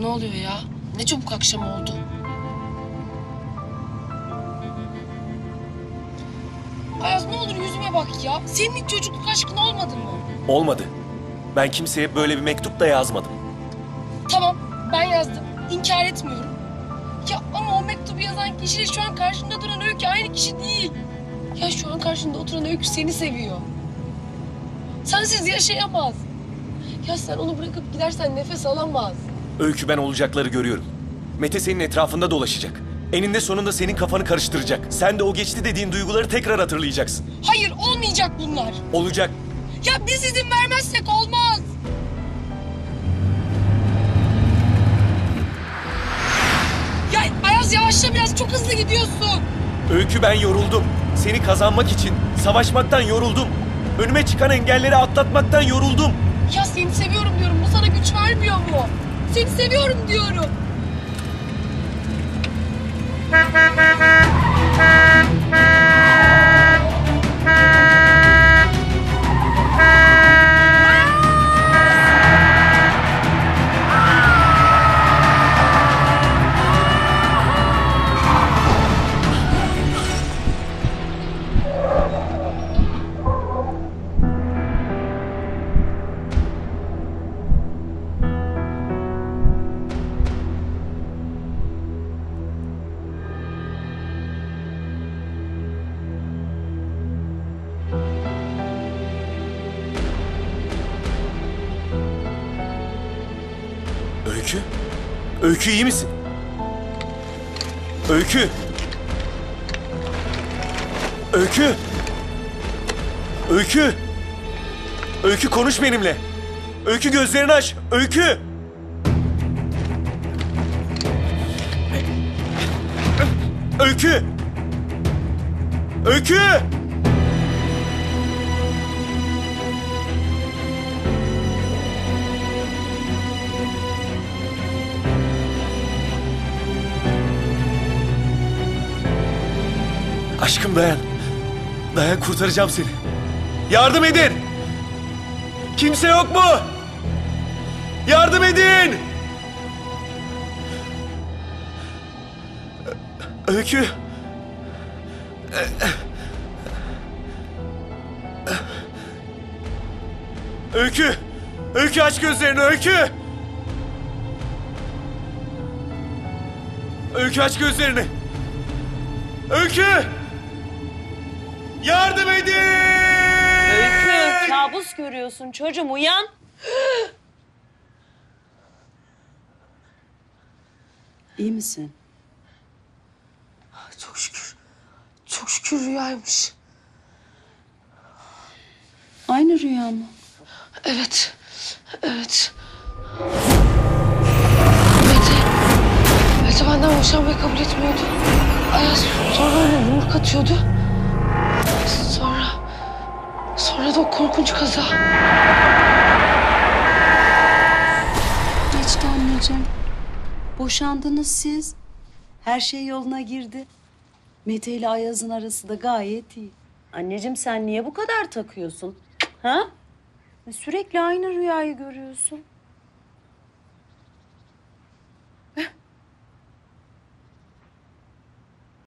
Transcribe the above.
Ne oluyor ya? Ne çabuk akşam oldu. Ayaz ne olur yüzüme bak ya. Senin hiç çocukluk aşkın olmadı mı? Olmadı. Ben kimseye böyle bir mektup da yazmadım. Tamam ben yazdım. İnkar etmiyorum. Ya ama o mektubu yazan kişiyle şu an karşında duran Öykü aynı kişi değil. Ya şu an karşında oturan Öykü seni seviyor. Sensiz yaşayamaz. Ya sen onu bırakıp gidersen nefes alamaz. Öykü ben olacakları görüyorum. Mete senin etrafında dolaşacak. Eninde sonunda senin kafanı karıştıracak. Sen de o geçti dediğin duyguları tekrar hatırlayacaksın. Hayır olmayacak bunlar. Olacak. Ya biz izin vermezsek olmaz. Ya Ayaz yavaşla biraz çok hızlı gidiyorsun. Öykü ben yoruldum. Seni kazanmak için savaşmaktan yoruldum. Önüme çıkan engelleri atlatmaktan yoruldum. Ya seni seviyorum diyorum. Bu sana güç vermiyor mu? Seni seviyorum diyorum. Öykü? Öykü iyi misin? Öykü? Öykü? Öykü? Öykü konuş benimle. Öykü gözlerini aç. Öykü! Öykü! Öykü! Aşkım dayan. Dayan kurtaracağım seni. Yardım edin. Kimse yok mu? Yardım edin. Ö- Öykü. Öykü. Öykü aç gözlerini Öykü. Öykü aç gözlerini. Öykü! Yardım edin! Öykü kabus görüyorsun çocuğum uyan. İyi misin? Çok şükür. Çok şükür rüyaymış. Aynı rüya mı? Evet. Evet. Mete. Mete benden boşanmayı kabul etmiyordu. Ayaz sonra ona yumruk atıyordu. Sonra... Sonra da o korkunç kaza. Geçti anneciğim. Boşandınız siz. Her şey yoluna girdi. Mete ile Ayaz'ın arası da gayet iyi. Anneciğim sen niye bu kadar takıyorsun? Ha? Sürekli aynı rüyayı görüyorsun.